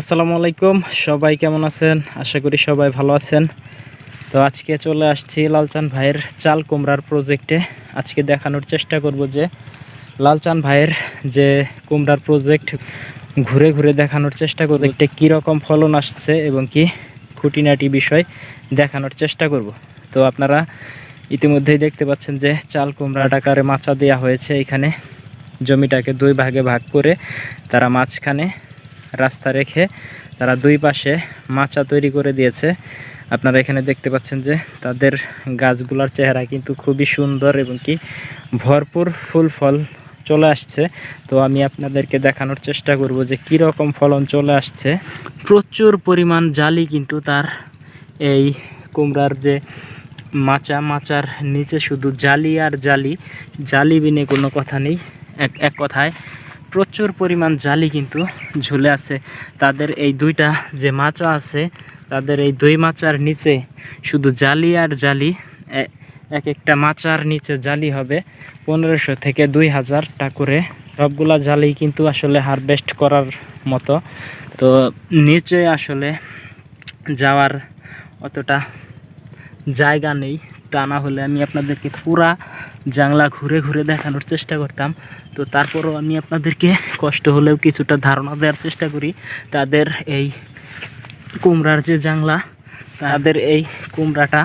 আসসালামু আলাইকুম। সবাই কেমন আছেন? আশা করি সবাই ভালো আছেন। তো আজকে চলে আসছি লালচান ভাইয়ের চাল কুমড়ার প্রজেক্টে আজকে দেখানোর চেষ্টা করব যে লালচান ভাইয়ের যে কুমড়ার প্রজেক্ট ঘুরে ঘুরে দেখানোর চেষ্টা করব একটা কীরকম ফলন আসছে এবং কি খুঁটিনাটি বিষয় দেখানোর চেষ্টা করব। তো আপনারা ইতিমধ্যেই দেখতে পাচ্ছেন যে চাল কুমড়া আকারে মাচা দেওয়া হয়েছে। এখানে জমিটাকে দুই ভাগে ভাগ করে তারা মাঝখানে রাস্তা রেখে তারা দুই পাশে মাচা তৈরি করে দিয়েছে। আপনারা এখানে দেখতে পাচ্ছেন যে তাদের গাছগুলোর চেহারা কিন্তু খুবই সুন্দর এবং কি ভরপুর ফুল ফল চলে আসছে। তো আমি আপনাদেরকে দেখানোর চেষ্টা করব যে কী রকম ফলন চলে আসছে। প্রচুর পরিমাণ জালি কিন্তু তার এই কুমড়ার যে মাচা, মাচার নিচে শুধু জালি আর জালি। জালি বিনে কোনো কথা নেই। এক এক কথায় প্রচুর পরিমাণ জালি কিন্তু ঝুলে আছে। তাদের এই দুইটা যে মাচা আছে, তাদের এই দুই মাচার নিচে শুধু জালি আর জালি এক একটা মাচার নিচে জালি হবে। পনেরোশো থেকে দুই হাজারটা করে। সবগুলা জালি কিন্তু আসলে হারভেস্ট করার মতো। তো নিচে আসলে যাওয়ার অতটা জায়গা নেই। তা না হলে আমি আপনাদেরকে পুরা জাংলা ঘুরে ঘুরে দেখানোর চেষ্টা করতাম। তো তারপরও আমি আপনাদেরকে কষ্ট হলেও কিছুটা ধারণা দেওয়ার চেষ্টা করি। তাদের এই কুমড়ার যে জাংলা, তাদের এই কুমড়াটা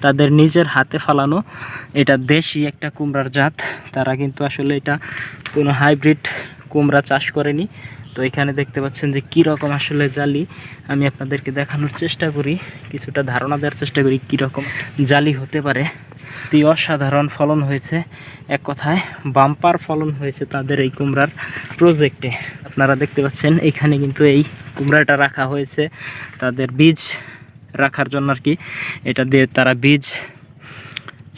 তাদের নিজের হাতে ফালানো। এটা দেশি একটা কুমড়ার জাত। তারা কিন্তু আসলে এটা কোনো হাইব্রিড কুমড়া চাষ করেনি। তো এখানে দেখতে পাচ্ছেন যে কী রকম আসলে জালি আমি আপনাদেরকে দেখানোর চেষ্টা করি, কিছুটা ধারণা দেওয়ার চেষ্টা করি কী রকম জালি হতে পারে। অতি অসাধারণ ফলন হয়েছে, এক কথায় বাম্পার ফলন হয়েছে তাদের এই কুমড়ার প্রজেক্টে আপনারা দেখতে পাচ্ছেন এখানে কিন্তু এই কুমড়াটা রাখা হয়েছে, তাদের বীজ রাখার জন্য আর কি। এটা দিয়ে তারা বীজ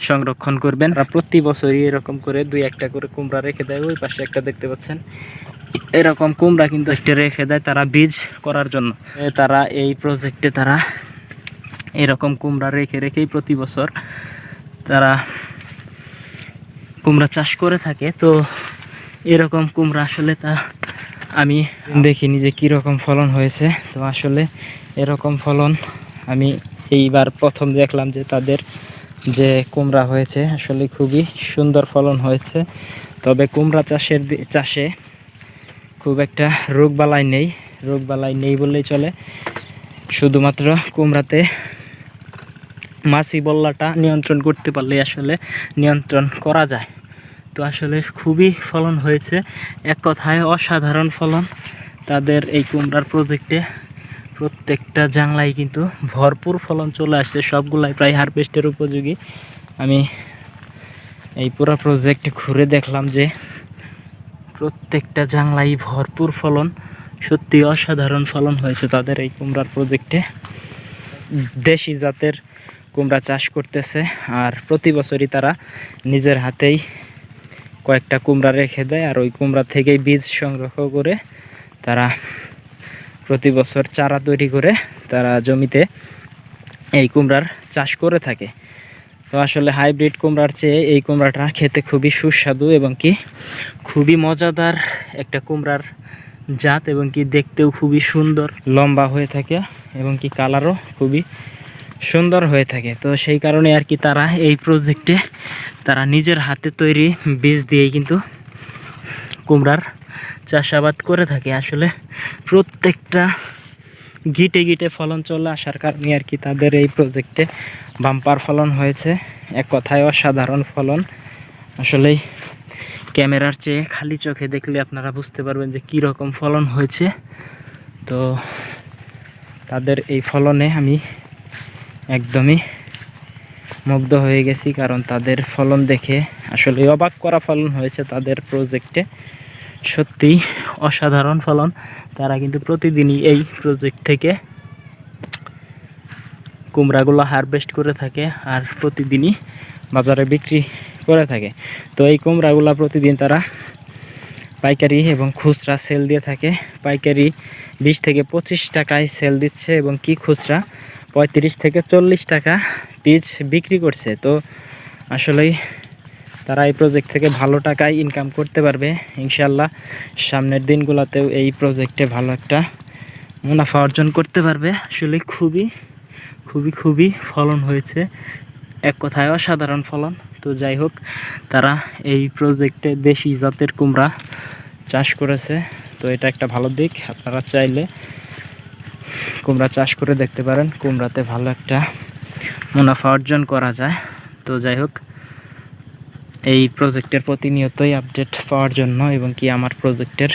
সংরক্ষণ করবেন। প্রতি বছরই এরকম করে দুই একটা করে কুমড়া রেখে দেয়, ওই পাশে একটা দেখতে পাচ্ছেন এরকম কুমড়া কিন্তু রেখে দেয় তারা বীজ করার জন্য। তারা এই প্রজেক্টে তারা এরকম কুমড়া রেখে রেখেই প্রতি বছর তারা কুমড়া চাষ করে থাকে। তো এরকম কুমড়া আসলে তা আমি দেখিনি যে কীরকম ফলন হয়েছে। তো আসলে এরকম ফলন আমি এইবার প্রথম দেখলাম যে তাদের যে কুমড়া হয়েছে, আসলে খুবই সুন্দর ফলন হয়েছে। তবে কুমড়া চাষের চাষে খুব একটা রোগবালাই নেই রোগবালাই নেই বললেই চলে। শুধুমাত্র কুমড়াতে মাছি বল্লাটা নিয়ন্ত্রণ করতে পারলে আসলে নিয়ন্ত্রণ করা যায়। তো আসলে খুবই ফলন হয়েছে। এক কথায় অসাধারণ ফলন। তাদের এই কুমড়ার প্রজেক্টে প্রত্যেকটা জাংলাই কিন্তু ভরপুর ফলন চলে আসছে। সবগুলাই প্রায় হারভেস্টের উপযোগী। আমি এই পুরো প্রজেক্ট ঘুরে দেখলাম যে প্রত্যেকটা জাংলাই ভরপুর ফলন সত্যি অসাধারণ ফলন হয়েছে তাদের এই কুমড়ার প্রজেক্টে দেশি জাতের কুমড়া চাষ করতেছে আর প্রতি বছরই তারা নিজের হাতেই কয়েকটা কুমড়া রেখে দেয় আর ওই কুমড়া থেকেই বীজ সংগ্রহ করে তারা প্রতি বছর চারা তৈরি করে তারা জমিতে এই কুমড়ার চাষ করে থাকে। তো আসলে হাইব্রিড কুমড়ার চেয়ে এই কুমড়াটা খেতে খুবই সুস্বাদু এবং কি খুবই মজাদার একটা কুমড়ার জাত এবং কি দেখতেও খুবই সুন্দর, লম্বা হয়ে থাকে এবং কি কালারও খুবই সুন্দর হয়ে থাকে। তো সেই কারণে আর কি তারা এই প্রজেক্টে তারা নিজের হাতে তৈরি বীজ দিয়েই কিন্তু কুমড়ার চাষাবাদ করে থাকে। আসলে প্রত্যেকটা গিটে গিটে ফলন চলে আসার কারণে আর কি তাদের এই প্রজেক্টে বাম্পার ফলন হয়েছে। এক কথায় অসাধারণ ফলন। আসলেই ক্যামেরার চেয়ে খালি চোখে দেখলে আপনারা বুঝতে পারবেন যে কী রকম ফলন হয়েছে। তো তাদের এই ফলনে আমি একদমই মুগ্ধ হয়ে গেছি, কারণ তাদের ফলন দেখে আসলে অবাক করা ফলন হয়েছে তাদের প্রজেক্টে সত্যি অসাধারণ ফলন। তারা কিন্তু প্রতিদিনই এই প্রজেক্ট থেকে কুমড়াগুলো হারভেস্ট করে থাকে আর প্রতিদিনই বাজারে বিক্রি করে থাকে। তো এই কুমড়াগুলো প্রতিদিন তারা পাইকারি এবং খুচরা সেল দিয়ে থাকে। পাইকারি বিশ থেকে পঁচিশ টাকায় সেল দিচ্ছে এবং কি খুচরা পঁয়ত্রিশ থেকে চল্লিশ টাকা পিস বিক্রি করছে। তো আসলেই তারা এই প্রজেক্ট থেকে ভালো টাকায় ইনকাম করতে পারবে ইনশাল্লাহ সামনের দিনগুলোতেও এই প্রজেক্টে ভালো একটা মুনাফা অর্জন করতে পারবে। আসলে খুবই খুবই খুবই ফলন হয়েছে। এক কথায় অসাধারণ ফলন। তো যাই হোক, তারা এই প্রজেক্টে দেশি জাতের কুমড়া চাষ করেছে। তো এটা একটা ভালো দিক। আপনারা চাইলে কুমড়া চাষ করে দেখতে পারেন। কুমড়াতে ভালো একটা মুনাফা অর্জন করা যায়। তো যাই হোক এই প্রজেক্টের প্রতিনিয়তই আপডেট পাওয়ার জন্য এবং কি আমার প্রজেক্টের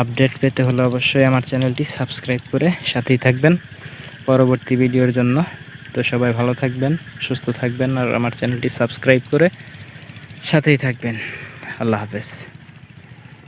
আপডেট পেতে হলে অবশ্যই আমার চ্যানেলটি সাবস্ক্রাইব করে সাথেই থাকবেন পরবর্তী ভিডিওর জন্য। তো সবাই ভালো থাকবেন, সুস্থ থাকবেন আর আমার চ্যানেলটি সাবস্ক্রাইব করে সাথেই থাকবেন। আল্লাহ হাফেজ।